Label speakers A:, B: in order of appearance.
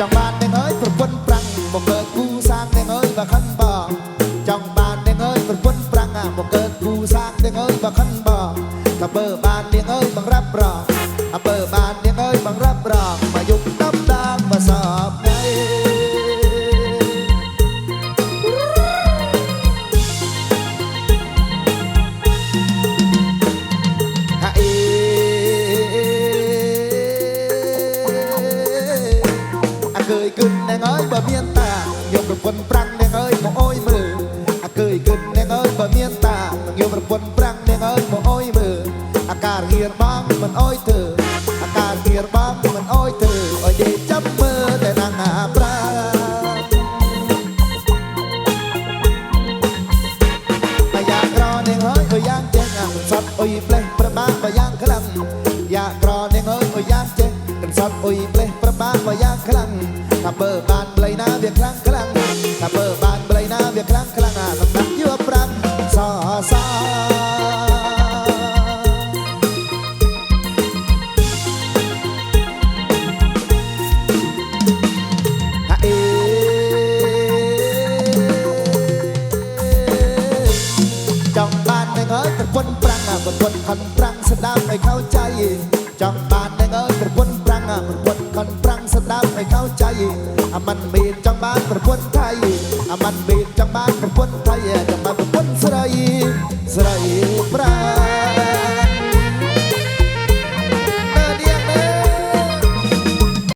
A: ចង់បានទាំងអើយប្រពន្ធប្រាំងមកកើតគូសាងទាំងអើយបើខិនបងចង់បានទាំងអើយប្រពន្ធប្រាំងអាមកកើតគូសាងទាំងអើយបើខិនបងថាបើបានទាំងអើយបងរាប់រង អាកើយគិនអ្នកអើយបើមានតាយកប្រពន្ធប្រាំងអ្នកអើយមកអុយមើលអាកើយគិនអ្នកអើយបើមានតាយកប្រពន្ធប្រាំងអ្នកអើយមកអុយមើលអាការងៀរបងមិនអុយធ្វើអាការងៀរបងមិនអុយធ្វើអុយនិយាយចាំមើលតែណាងអាប្រាំងតែយ៉ាងក្រនាងហើយក៏យ៉ាងចេះអាកន្សត់អុយផ្លេះប្របាក៏យ៉ាងខ្លាំងយ៉ាងក្រនាងហើយក៏យ៉ាងចេះកន្សត់អុយផ្លេះ บ้านว่ายังคลังขับเบอร์บานเบลน้าเบียคลังคลังขับเบอร์บานเบลน้าเบียคลังคลังอะสนักเยื่อปรังซอซาจ้องบ้านในเงยกับคนปรังอะคนคนคนปรังสดา มันมีจังบ้านประพวนไทย